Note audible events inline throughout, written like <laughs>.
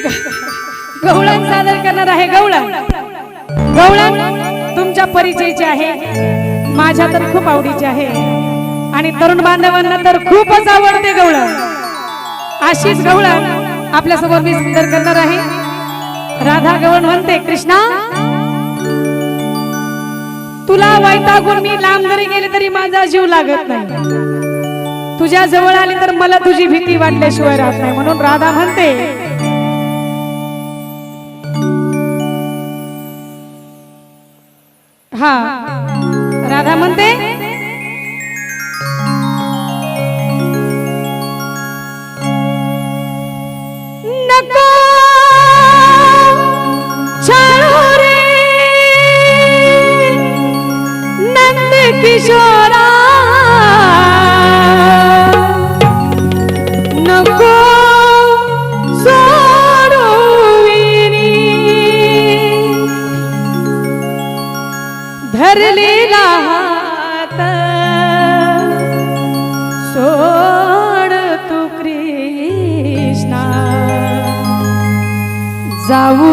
<laughs> गवळण सादर करणार आहे गवळण. गवळण तुमच्या परिचयची आहे. माझ्या तर खूप आवडीचे आहे. आणि तरुण बांधवांना तर खूपच आवडते गवळण. अशीच गवळण आपल्यासमोर मी सादर करणार आहे. राधा गवळण म्हणते कृष्णा तुला वैतागून मी लांब जरी गेले तरी माझा जीव लागत नाही. तुझ्या जवळ आली तर मला तुझी भीती वाटल्याशिवाय राहत नाही. म्हणून राधा म्हणते हा. राधा म्हणते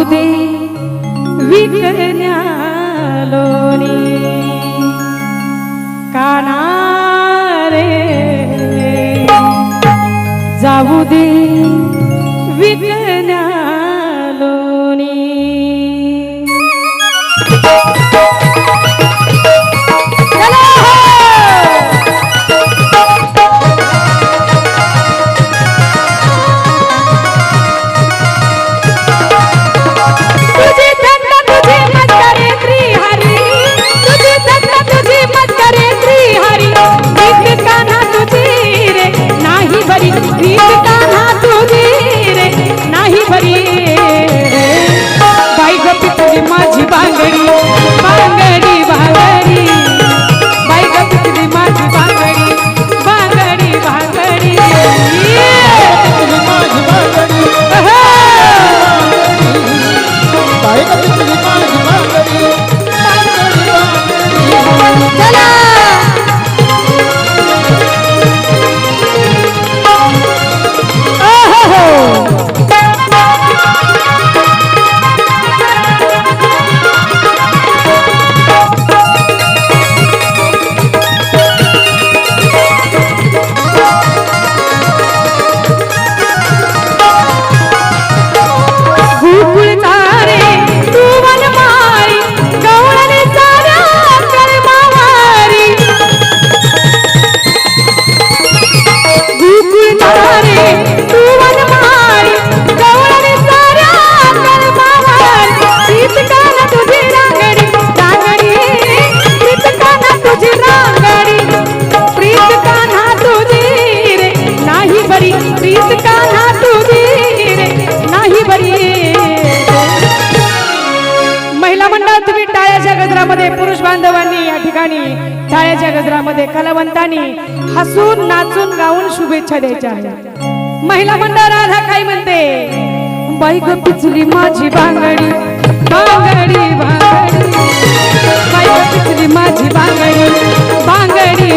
दे विकण्यालोनी. कानारे जाऊ दे विकण्यालोनी. मध्ये पुरुष बांधवांनी या ठिकाणी टाळ्याच्या गजरामध्ये कलावंतांनी हसून नाचून गाऊन शुभेच्छा द्यायच्या महिला मंडळ राधा काय म्हणते? बाईक पिचली माझी बांगडी बांगडी बांगडी. बाईक पिचली माझी बांगडी बांगडी.